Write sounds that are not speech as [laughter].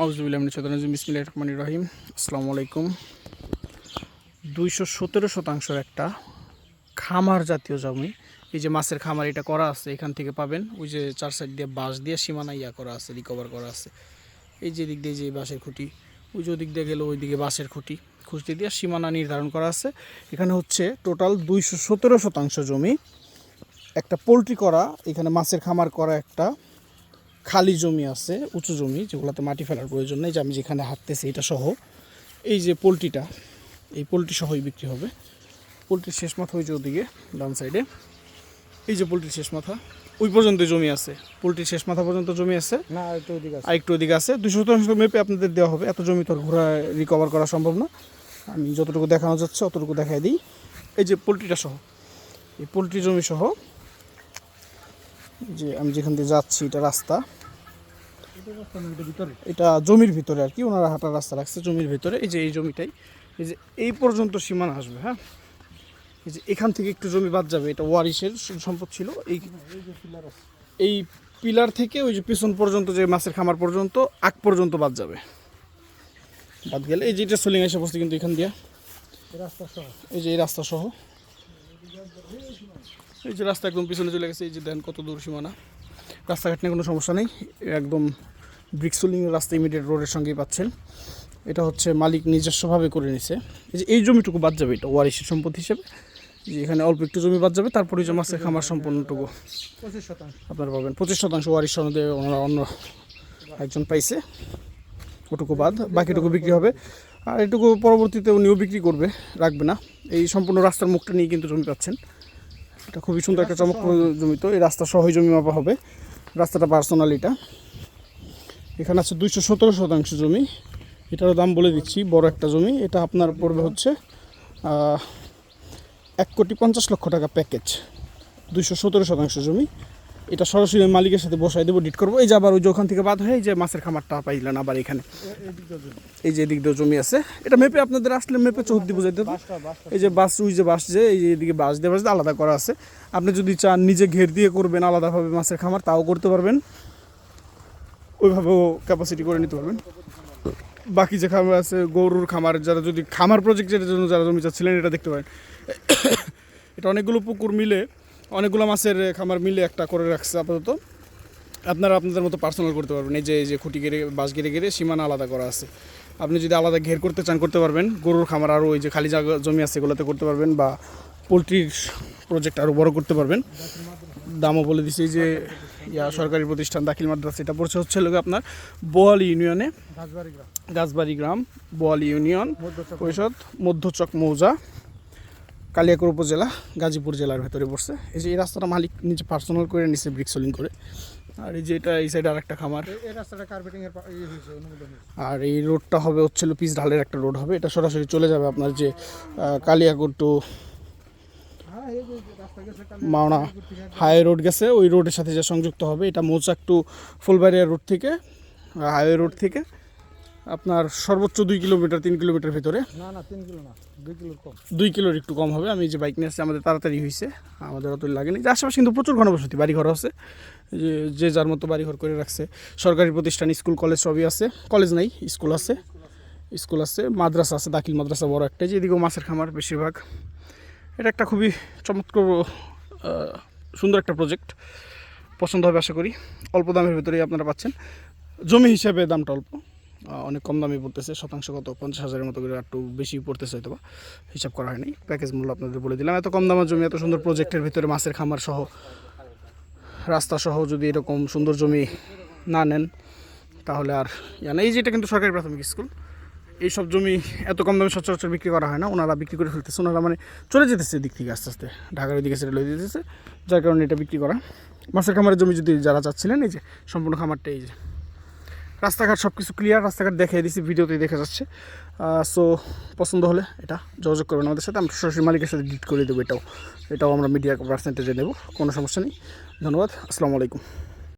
রহমান রহিম আসসালামু আলাইকুম দুইশো সতেরো শতাংশের একটা খামার জাতীয় জমি। এই যে মাছের খামার এটা করা আছে, এখান থেকে পাবেন। ওই যে চার সাইড দিয়ে বাঁশ দিয়ে সীমানা ইয়া করা আছে রিকভার করা আছে। এই যে দিক দিয়ে যে বাঁশের খুঁটি, ওই যে দিক দিয়ে গেলে ওই দিকে বাঁশের খুঁটি খুঁটি দিয়ে সীমানা নির্ধারণ করা আছে। এখানে হচ্ছে টোটাল দুইশো সতেরো শতাংশ জমি। একটা পোলট্রি করা, এখানে মাছের খামার করা একটা খালি জমি আছে উঁচু জমি যেগুলোতে মাটি ফেলার প্রয়োজন নেই যে আমি যেখানে হাঁটতেছি এটা সহ। এই যে পোলট্রিটা এই পোলট্রি সহই বিক্রি হবে। পোলট্রির শেষ মাথা ওই যে ওদিকে ডান সাইডে এই যে পোলট্রির শেষ মাথা ওই পর্যন্ত জমি আছে। পোলট্রির শেষ মাথা পর্যন্ত জমি আছে। না একটু ওদিকে আছে। আর একটু ওদিকে আছে। দুই শতাংশ মেপে আপনাদের দেওয়া হবে। এত জমি তো ঘোরা রিকভার করা সম্ভব না। আমি যতটুকু দেখানো যাচ্ছে অতটুকু দেখাই দিই। এই যে পোলট্রিটা সহ। এই পোলট্রি জমি সহ যে আমি যেখান দিয়ে যাচ্ছি এটা রাস্তা। ভিতরে? এটা জমির ভিতরে আর কি ওনারা হাঁটার রাস্তা রাখছে জমির ভিতরে। এই যে এই জমিটাই এই যে এই পর্যন্ত সীমানা আসবে হ্যাঁ? এই যে এখান থেকে একটু জমি বাদ যাবে এটা ওয়ারিশের সম্পদ ছিল। এই এই পিলার থেকে ওই যে পিছন পর্যন্ত যে মাছের খামার পর্যন্ত আগ পর্যন্ত বাদ যাবে। বাদ গেলে এই যে এটা সোলিং এসে বসছে কিন্তু এখান দিয়ে। এই যে এই রাস্তা সহ। এই যে রাস্তা একদম পিছনে চলে গেছে এই যে দেন কত দূর সীমানা। রাস্তাঘাট নিয়ে কোনো সমস্যা নেই একদম ব্রিক সোলিং রাস্তা ইমিডিয়েট রোডের সঙ্গেই পাচ্ছেন। এটা হচ্ছে মালিক নিজস্বভাবে করে নিছে। এই যে এই জমিটুকু বাদ যাবে এটা ওয়ারিশের সম্পদ হিসেবে। যে এখানে অল্প একটু জমি বাদ যাবে তারপরে যে মাছের খামার সম্পূর্ণটুকু। পঁচিশ শতাংশ। আপনারা পাবেন। পঁচিশ শতাংশ ওয়ারিশ সনদে ওনারা অন্য একজন পাইছে। ওটুকু বাদ বাকিটুকু বিক্রি হবে। আর এটুকু পরবর্তীতে উনিও বিক্রি করবে রাখবে না। এই সম্পূর্ণ রাস্তার মুখটা নিয়ে কিন্তু জমি পাচ্ছেন। এটা খুবই সুন্দর একটা চমকপ্রদ জমি। তো এই রাস্তা সহই জমি মাপা হবে। রাস্তাটা পার্সোনাল এটা। এখানে আছে দুইশো সতেরো শতাংশ জমি। এটারও দাম বলে দিচ্ছি, বড় একটা জমি। এটা আপনার পড়বে হচ্ছে এক কোটি পঞ্চাশ লক্ষ টাকা প্যাকেজ। দুইশো সতেরো শতাংশ জমি। এটা সরাসরি মালিকের সাথে বসাই দেবো ডিট করব। এই যে আবার ওই যে ওখান থেকে বাদ হয়ে এই যে মাছের খামারটা পাইলেন আবার এখানে। এই যে এদিক দিয়ে জমি আছে। এটা মেপে আপনাদের আসলে মেপে বুঝাইতে হবে। বাসটা বাসটা। এই যে বাস ওই যে বাস যে এই যে এদিকে বাস দিয়ে বাস আলাদা করা আছে। আপনি যদি চান নিজে ঘের দিয়ে করবেন আলাদাভাবে মাছের খামার তাও করতে পারবেন। ওইভাবেও ক্যাপাসিটি করে নিতে পারবেন। বাকি যে খামার আছে গরুর খামার যারা যদি খামার প্রজেক্টের জন্য যারা জমি চাচ্ছিলেন এটা দেখতে পারেন। [coughs] এটা অনেকগুলো পুকুর মিলে অনেকগুলো মাছের খামার মিলে একটা করে রাখছে আপাতত। আপনারা আপনাদের মতো পার্সোনাল করতে পারবেন। এই যে এই যে খুঁটি গেড়ে বাঁশ গেড়ে গেড়ে সীমানা আলাদা করা আছে। আপনি যদি আলাদা ঘের করতে চান করতে পারবেন। গরুর খামার আরও ওই যে খালি জায়গা জমি আছে এগুলোতে করতে পারবেন বা পোলট্রির প্রজেক্ট আরও বড় করতে পারবেন। দামও বলে দিছি যে ইয়া সরকারি প্রতিষ্ঠান দাখিল মাদ্রাসা এটা পড়ছে হচ্ছে লোক আপনার বোয়াল ইউনিয়নে। গাছবাড়ি গ্রাম। বোয়াল ইউনিয়ন পরিষদ মধ্যচক মৌজা। কালিয়াকর উপজেলা গাজীপুর জেলার ভেতরে পড়ছে এই যে এই রাস্তাটা মালিক নিজে পার্সোনাল করে নিছে ব্রিক সোলিং করে। আর এই যে এটা এই সাইডে আরেকটা খামার। এই- রাস্তাটা কার্পেটিং এর পা- ইয়ে আর এই রোডটা হবে হচ্ছিল পিস ঢালের একটা রোড হবে। এটা সরাসরি চলে যাবে আপনার যে আহ, কালিয়াকোট টু হ্যাঁ মাওনা হাইওয়ে রোড গেছে। ওই রোডের সাথে যে সংযুক্ত হবে এটা মৌচাক টু ফুলবাড়িয়া রোড থেকে হাইওয়ে রোড থেকে। আপনার সর্বোচ্চ দুই কিলোমিটার তিন কিলোমিটার ভিতরে। না না তিন কিলো না দুই কিলোর কম। দুই কিলোর একটু কম হবে। আমি যে বাইক নিয়ে আসছি আমাদের তাড়াতাড়ি হয়েছে আমাদের অত লাগেনি। যে আশেপাশে কিন্তু প্রচুর ঘনবসতি বাড়িঘর আছে। যে যে যার মতো বাড়িঘর করে রাখছে। সরকারি প্রতিষ্ঠান স্কুল কলেজ সবই আছে। কলেজ নাই স্কুল আছে। স্কুল আছে মাদ্রাসা আছে দাখিল মাদ্রাসা বড় একটা। যে এদিকেও মাছের খামার বেশিরভাগ। এটা একটা খুবই চমৎকার সুন্দর একটা প্রজেক্ট পছন্দ হবে আশা করি। অল্প দামের ভিতরেই আপনারা পাচ্ছেন। জমি হিসাবে দামটা অল্প। অনেক কম দামে পড়তেছে, শতাংশ কত? পঞ্চাশ হাজারের মতো করে একটু বেশি পড়তেছে হয়তো বা হিসাব করা হয়নি। প্যাকেজ মূল্য আপনাদের বলে দিলাম। এত কম দামের জমি, এত সুন্দর প্রজেক্টের ভিতরে মাছের খামার সহ, রাস্তা সহ যদি এরকম সুন্দর জমি না নেন, তাহলে আর ইয়া না এই যেটা কিন্তু সরকারি প্রাথমিক স্কুল। এই সব জমি এত কম দামে সচরাচর বিক্রি করা হয় না, ওনারা বিক্রি করে ফেলতেছে। ওনারা মানে চলে যেতেছে এদিক থেকে আস্তে আস্তে। ঢাকার ওইদিকে সেটা লয়ে যেতেছে, যার কারণে এটা বিক্রি করা। মাছের খামারের জমি যদি যারা চাচ্ছিলেন, এই যে সম্পূর্ণ খামারটা এই যে। রাস্তাঘাট সব কিছু ক্লিয়ার রাস্তাঘাট দেখিয়ে দিয়েছি ভিডিওতেই দেখা যাচ্ছে। সো পছন্দ হলে এটা যোগাযোগ করবেন আমাদের সাথে। আমরা সরাসরি মালিকের সাথে ডিট করে দেবো এটাও। এটাও আমরা মিডিয়া পার্সেন্টেজে নেব, কোনো সমস্যা নেই। ধন্যবাদ, আসসালামু আলাইকুম।